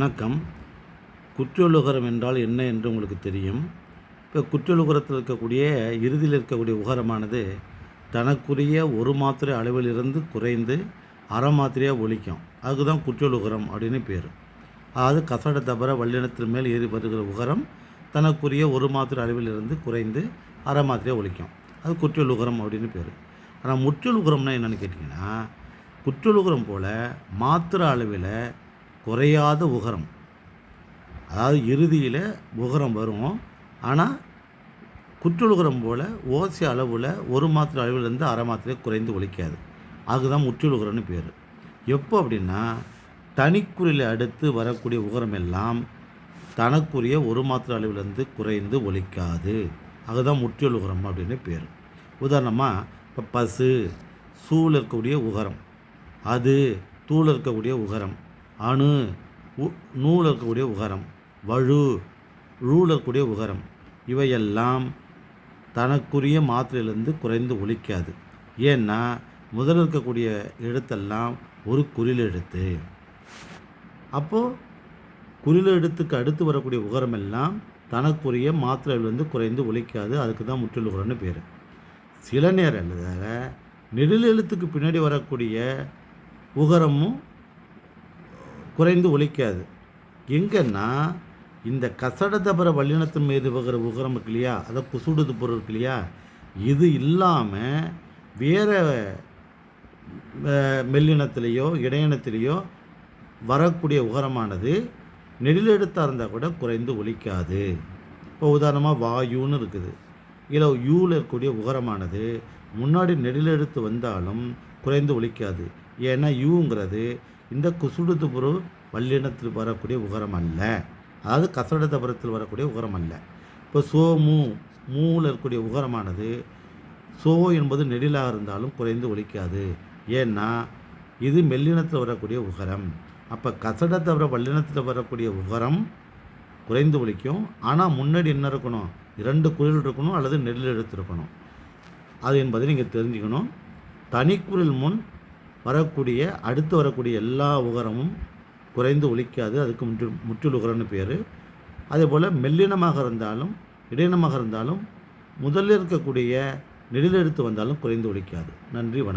வணக்கம். குற்றியலுகரம் என்றால் என்ன என்று உங்களுக்கு தெரியும். இப்போ குற்றலுகரத்தில் இருக்கக்கூடிய இறுதியில் இருக்கக்கூடிய உகரமானது தனக்குரிய ஒரு மாத்திரை அளவிலிருந்து குறைந்து அரை மாத்திரையாக ஒழிக்கும். அதுக்கு தான் குற்றலுகரம் அப்படின்னு பேர். அதாவது கசட தபர வல்லினத்தின் மேல் ஏறி வருகிற உகரம் தனக்குரிய ஒரு மாத்திரை அளவிலிருந்து குறைந்து அரை மாத்திரையாக ஒழிக்கும். அது குற்றலுகரம் அப்படின்னு பேர். ஆனால் முற்றலுகரம்னா என்னென்னு கேட்டிங்கன்னா குற்றலுகரம் போல் மாத்திரை அளவில் குறையாத உகரம். அதாவது இறுதியில் உகரம் வரும். ஆனால் குற்றுலுகரம் போல் ஓசி அளவில் ஒரு மாத்திரை அளவிலேருந்து அரை மாத்திரை குறைந்து ஒழிக்காது. அதுதான் முற்றுலுகரம்னு பேர். எப்போ அப்படின்னா தனிக்குறியில் அடுத்து வரக்கூடிய உகரம் எல்லாம் தனக்குரிய ஒரு மாத்திரை அளவிலேருந்து குறைந்து ஒழிக்காது. அதுதான் முற்றுலுகரம் அப்படின்னு பேர். உதாரணமாக இப்போ பசு சூழல் இருக்கக்கூடிய உகரம். அது தூள் இருக்கக்கூடிய உகரம். அணு உ- இருக்கக்கூடிய உகரம் வழு ரூல் இருக்கக்கூடிய உகரம். இவையெல்லாம் தனக்குரிய மாத்திரையிலிருந்து குறைந்து ஒழிக்காது. ஏன்னா முதல் இருக்கக்கூடிய எழுத்தெல்லாம் ஒரு குறில் எழுத்து. அப்போது குறில் எழுத்துக்கு அடுத்து வரக்கூடிய உகரம் எல்லாம் தனக்குரிய மாத்திரையிலிருந்து குறைந்து ஒழிக்காது. அதுக்கு தான் முற்றிலுகரம்னு பேர். சில நேரம் நேரத்தில் நெடில் எழுத்துக்கு பின்னாடி வரக்கூடிய உகரமும் குறைந்து ஒழிக்காது எங்கன்னா இந்த கசடதபர வல்லினத்தின் மீது வகிற உகரம் இருக்கு இல்லையா? அதை குசுடுது பொருள் இருக்கு இல்லையா? இது இல்லாமல் வேறு மெல்லினத்திலேயோ இடையினத்திலேயோ வரக்கூடிய உகரமானது நெடிலெடுத்தாக இருந்தால் கூட குறைந்து ஒழிக்காது இப்போ உதாரணமாக வாயுன்னு இருக்குது. இல்லை யூவில் இருக்கக்கூடிய உகரமானது முன்னாடி நெடிலெடுத்து வந்தாலும் குறைந்து ஒழிக்காது ஏன்னா யூங்கிறது இந்த குசுடுது பொருள் வல்லினத்தில் வரக்கூடிய உகரம் அல்ல. அதாவது கசட வரக்கூடிய உகரம் அல்ல. இப்போ சோ மூ மூவில் இருக்கக்கூடிய உகரமானது சோ என்பது நெடிலாக இருந்தாலும் குறைந்து ஒழிக்காது ஏன்னா இது மெல்லினத்தில் வரக்கூடிய உகரம். அப்போ கசட தவிர வல்லினத்தில் வரக்கூடிய உகரம் குறைந்து ஒழிக்கும் ஆனால் முன்னாடி என்ன இருக்கணும்? இரண்டு குரல் இருக்கணும் அல்லது நெல் எழுத்து இருக்கணும் அது என்பதை நீங்கள் தெரிஞ்சுக்கணும். தனிக்குறில் முன் வரக்கூடிய அடுத்து வரக்கூடிய எல்லா உகரமும் குறைந்து ஒழிக்காது அதுக்கு முற்று முற்றில் உகரம்னு பேர். அதே போல் மெல்லினமாக இருந்தாலும் இடையினமாக இருந்தாலும் முதலில் இருக்கக்கூடிய நெடிலெழுத்து வந்தாலும் குறைந்து ஒழிக்காது நன்றி வணக்கம்.